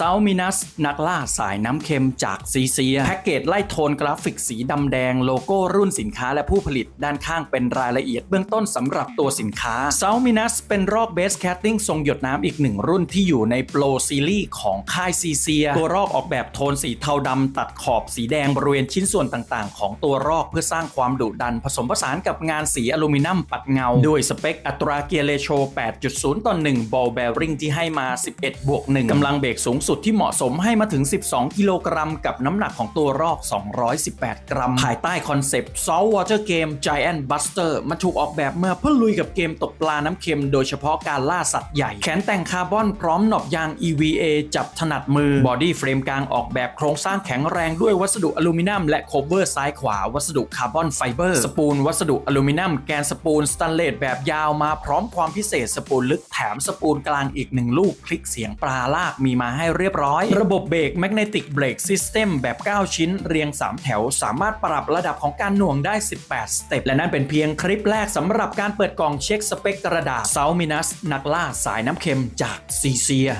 ซามินัสนักล่าสายน้ำเค็มจากซีเซียแพ็กเกจไล่โทนกราฟิกสีดำแดงโลโก้รุ่นสินค้าและผู้ผลิตด้านข้างเป็นรายละเอียดเบื้องต้นสำหรับตัวสินค้าซามินัสเป็นรอกเบสแคตติ้งทรงหยดน้ำอีกหนึ่งรุ่นที่อยู่ในโปรซีรีส์ของค่ายซีเซียตัวรอกออกแบบโทนสีเทาดำตัดขอบสีแดงบริเวณชิ้นส่วนต่างๆ ของตัวรอกเพื่อสร้างความดุดัน ผสมผสานกับงานสีอลูมิเนียมปัดเงา ด้วยสเปคอัตราเกียร์เรโช8.0ต่อ1บอลแบริงที่ให้มา 11บวก1กำลังเบรกสูงสุดที่เหมาะสมให้มาถึง 12 กิโลกรัม กับน้ำหนักของตัวรอก 218 กรัม ภายใต้คอนเซปต์ Salt Water Game Giant Buster มันถูกออกแบบมาเพื่อลุยกับเกมตกปลาน้ำเค็มโดยเฉพาะการล่าสัตว์ใหญ่ แขนแต่งคาร์บอนพร้อมหนอบยาง EVA จับถนัดมือบอดี้เฟรมกลางออกแบบโครงสร้างแข็งแรงด้วยวัสดุอลูมิเนียมและโคเวอร์ซ้ายขวา วัสดุคาร์บอนไฟเบอร์สปูลวัสดุอลูมิเนียมแกนสปูลสแตนเลสแบบยาวมาพร้อมความพิเศษสปูลลึกแถมสปูลกลางอีกหนึ่งลูกคลิกเสียงปลาลากมีมาให้เรียบร้อย ระบบเบรกแมกเนติกเบรกซิสเต็มแบบ 9 ชิ้น เรียง 3 แถว สามารถปรับระดับของการหน่วงได้ 18 สเต็ป และนั่นเป็นเพียงคลิปแรกสำหรับการเปิดกล่องเช็คสเปคกระดาษเซามินัสนักล่าสายน้ำเค็มจากซีเซีย